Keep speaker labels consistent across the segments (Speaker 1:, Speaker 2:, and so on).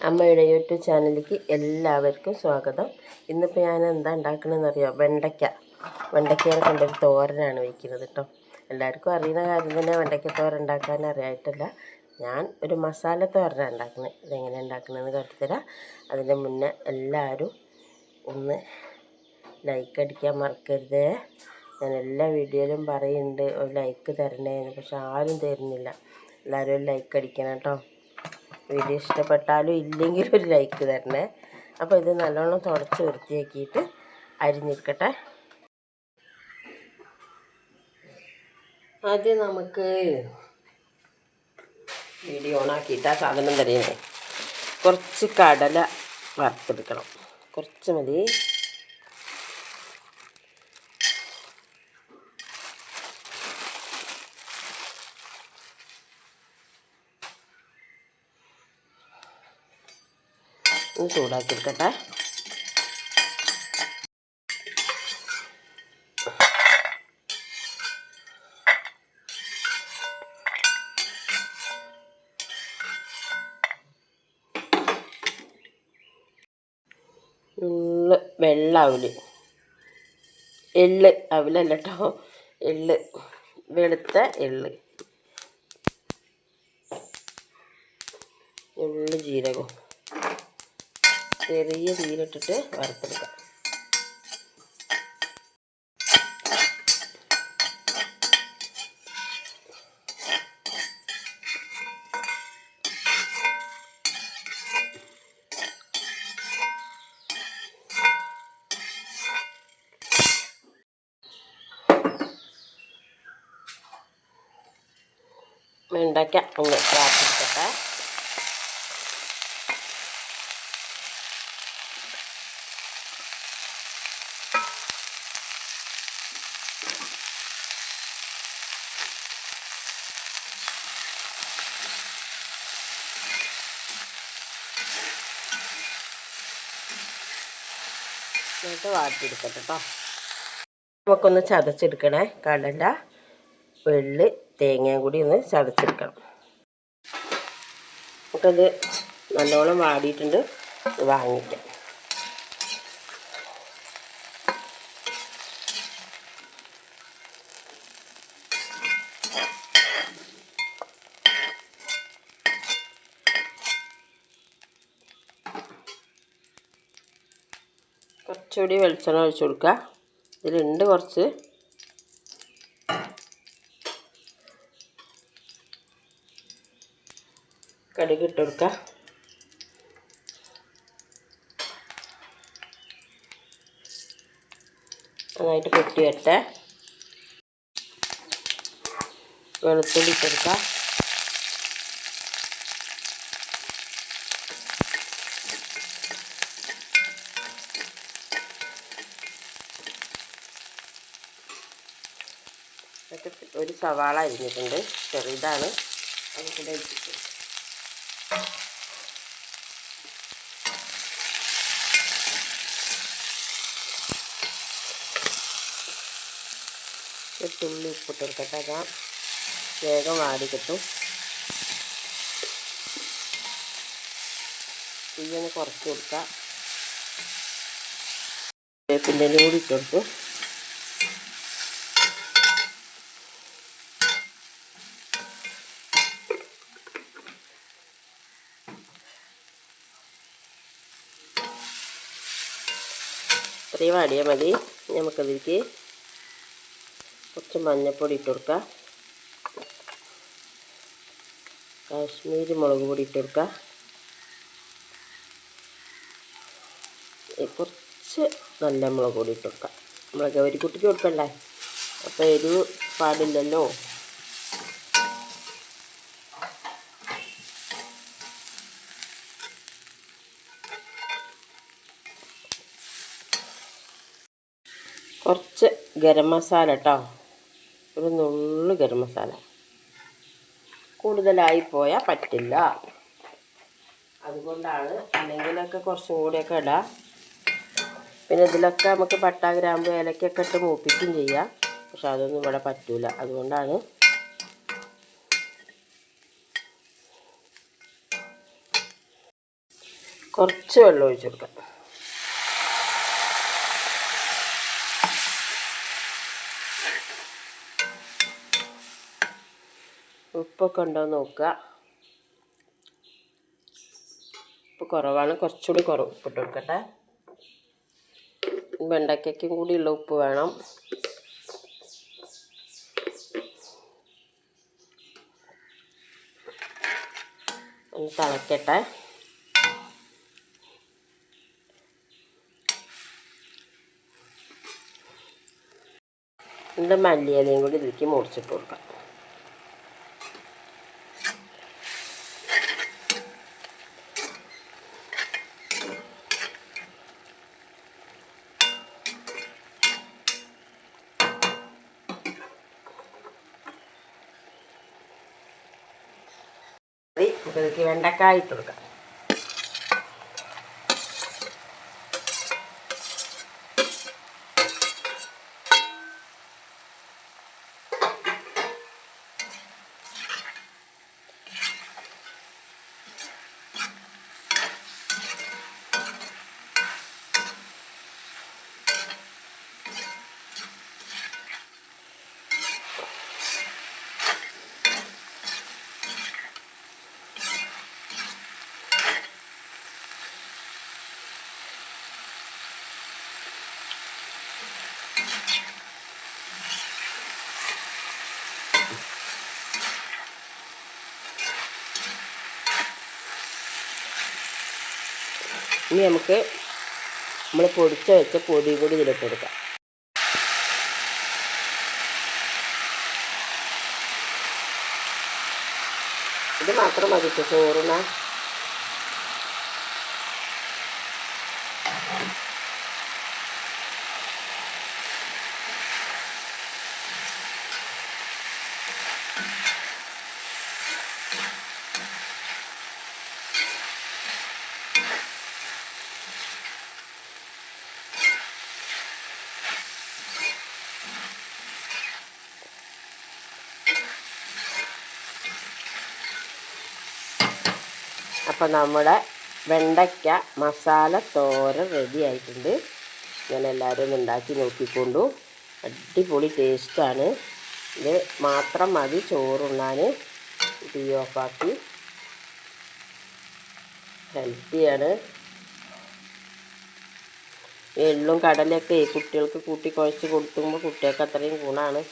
Speaker 1: അമ്മയുടെ യൂട്യൂബ് ചാനലിലേക്ക് എല്ലാവർക്കും സ്വാഗതം. ഇന്നിപ്പോൾ ഞാൻ എന്താ ഉണ്ടാക്കണമെന്ന് അറിയാം വെണ്ടയ്ക്ക വെണ്ടയ്ക്കയെ കൊണ്ടൊരു തോരനാണ് വയ്ക്കുന്നത് കേട്ടോ എല്ലാവർക്കും അറിയുന്ന കാര്യം തന്നെ വെണ്ടയ്ക്ക തോരൻ ഉണ്ടാക്കാൻ അറിയായിട്ടില്ല. ഞാൻ ഒരു മസാല തോരനാണ് ഉണ്ടാക്കുന്നത്. ഇതെങ്ങനെ ഉണ്ടാക്കണമെന്ന് കാട്ടിത്തരാം. അതിന്റെ മുന്നേ എല്ലാവരും ഒന്ന് ലൈക്ക് അടിക്കാൻ മറക്കരുത്. ഞാൻ എല്ലാ വീഡിയോയിലും പറയുന്നുണ്ട് ഒരു ലൈക്ക് തരണേന്ന്. പക്ഷെ ആരും തരുന്നില്ല. എല്ലാവരും ലൈക്ക് അടിക്കണം കേട്ടോ വീഡിയോ ഇഷ്ടപ്പെട്ടാലും ഇല്ലെങ്കിലും ഒരു ലൈക്ക് തരണേ. അപ്പോൾ ഇത് നല്ലോണം തുടച്ച് വൃത്തിയാക്കിയിട്ട് അരിഞ്ഞിരിക്കട്ടെ ആദ്യം നമുക്ക് വീഡിയോ ഓണാക്കിയിട്ട് ആ സാധനം തരുന്നത് കുറച്ച് കടല വറുത്തെടുക്കണം. കുറച്ച് മതി. ഒന്ന് ചൂടാക്കി എടുക്കട്ടെ ഉള്ള് വെള്ള അവൽ. എള്ള് അവലല്ല കേട്ടോ എള്ള് വെളുത്ത എള്ള്. ഉള്ളു ജീരകവും ചെറിയ തീയിലിട്ടിട്ട് വറുത്തെടുക്കാം. വെണ്ടയ്ക്ക ഒന്ന് വാട്ടിയെടുക്കട്ടെ. എന്നിട്ട് വാട്ടിയെടുക്കട്ടെ കേട്ടോ നമുക്കൊന്ന് ചതച്ചെടുക്കണേ. കടല വെള്ളി തേങ്ങയും കൂടി ഒന്ന് ചതച്ചെടുക്കണം. നമുക്കത് നല്ലോണം വാടിയിട്ടുണ്ട്. വാങ്ങിക്കാം. കുറച്ചുകൂടി വെളിച്ചെണ്ണ ഒഴിച്ചു കൊടുക്കുക. ഇതിലുണ്ട് കുറച്ച്. കടുക് ഇട്ട് കൊടുക്കുക. നന്നായിട്ട് പൊട്ടി വരട്ടെ വെളുത്തുള്ളി ഇട്ട് കൊടുക്കുക ഒരു സവാള അരിഞ്ഞിട്ടുണ്ട് ചെറുതാണ് വെച്ചിട്ട് ഒരു തുള്ളി ഉപ്പിട്ട് കൊടുക്കട്ടെ അതാ വേഗം വാടി കിട്ടും. തീയൊന്ന് കുറച്ച് കൊടുക്കാം. വേപ്പിന്റെ കൂടി ഇട്ട് കൊടുത്തു. ഇത്രയും വാടിയാൽ മതി. നമുക്കതിലേക്ക് കുറച്ച് മഞ്ഞൾപ്പൊടി ഇട്ട് കൊടുക്കുക കാശ്മീരി മുളക് പൊടി ഇട്ട് കൊടുക്കുക കുറച്ച് നല്ല മുളക് പൊടി ഇട്ട് മുളക് നമ്മളെ ഗൗരിക്കുട്ടിക്ക് കൊടുക്കണ്ടേ? അപ്പോൾ എരിവ് പാടില്ലല്ലോ. കുറച്ച് ഗരം മസാല കേട്ടോ ഒരു നുള്ളു ഗരം മസാല. കൂടുതലായി പോയാൽ പറ്റില്ല. അതുകൊണ്ടാണ് അല്ലെങ്കിലൊക്കെ കുറച്ചും കൂടിയൊക്കെ ഇടാം. പിന്നെ ഇതിലൊക്കെ നമുക്ക് പട്ട ഗ്രാമ്പ് ഏലക്കൊക്കെ ഇട്ട് മൂപ്പിക്കും ചെയ്യാം. പക്ഷെ അതൊന്നും ഇവിടെ പറ്റൂല. അതുകൊണ്ടാണ് കുറച്ച് വെള്ളം ഒഴിച്ചു കൊടുക്കാം. ഉപ്പൊക്കെ ഉണ്ടോ നോക്കുക. ഉപ്പ് കുറവാണ്. കുറച്ചുകൂടി കുറവ് ഉപ്പിട്ട് കൊടുക്കട്ടെ. വെണ്ടയ്ക്കും കൂടിയുള്ള ഉപ്പ് വേണം. ഒന്ന് തിളക്കട്ടെ. എന്നിട്ട് മല്ലിയിലയും കൂടി ഇതിലേക്ക് മുറിച്ചിട്ട് കൊടുക്കാം. ഇതിലേക്ക് വെണ്ടക്കായ ഇട്ട് കൊടുക്കാം. ഇനി നമുക്ക് നമ്മൾ പൊടിച്ച വെച്ച പൊടി കൂടി ഇതിലേക്ക് കൊടുക്കാം. ഇത് മാത്രം മതി കേട്ടോ അപ്പോൾ നമ്മുടെ വെണ്ടയ്ക്ക മസാല തോരൻ റെഡി ആയിട്ടുണ്ട്. ഞാൻ എല്ലാവരും ഒന്ന് ഉണ്ടാക്കി നോക്കിക്കൊണ്ടു. അടിപൊളി ടേസ്റ്റാണ് ഇത് മാത്രം മതി ചോറുണ്ണാൻ. തീ ഓഫാക്കി ഹെൽത്തിയാണ് എള്ളും കടലൊക്കെ കുട്ടികൾക്ക് കൂട്ടി കുഴച്ച് കൊടുക്കുമ്പോൾ കുട്ടികൾക്ക് അത്രയും ഗുണമാണ്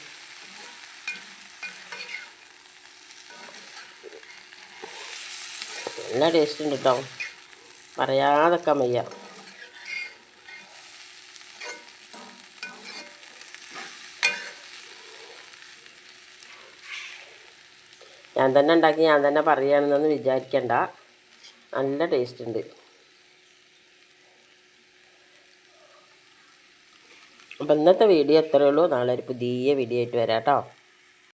Speaker 1: നല്ല ടേസ്റ്റ് ഉണ്ട് കേട്ടോ പറയാതൊക്കെ വയ്യ. ഞാൻ തന്നെ ഉണ്ടാക്കി ഞാൻ തന്നെ പറയുകയാണെന്നൊന്നും വിചാരിക്കണ്ട. നല്ല ടേസ്റ്റ് ഉണ്ട്. അപ്പം ഇന്നത്തെ വീഡിയോ എത്രയേ ഉള്ളൂ. നാളെ ഒരു പുതിയ വീഡിയോ ആയിട്ട് വരാം കേട്ടോ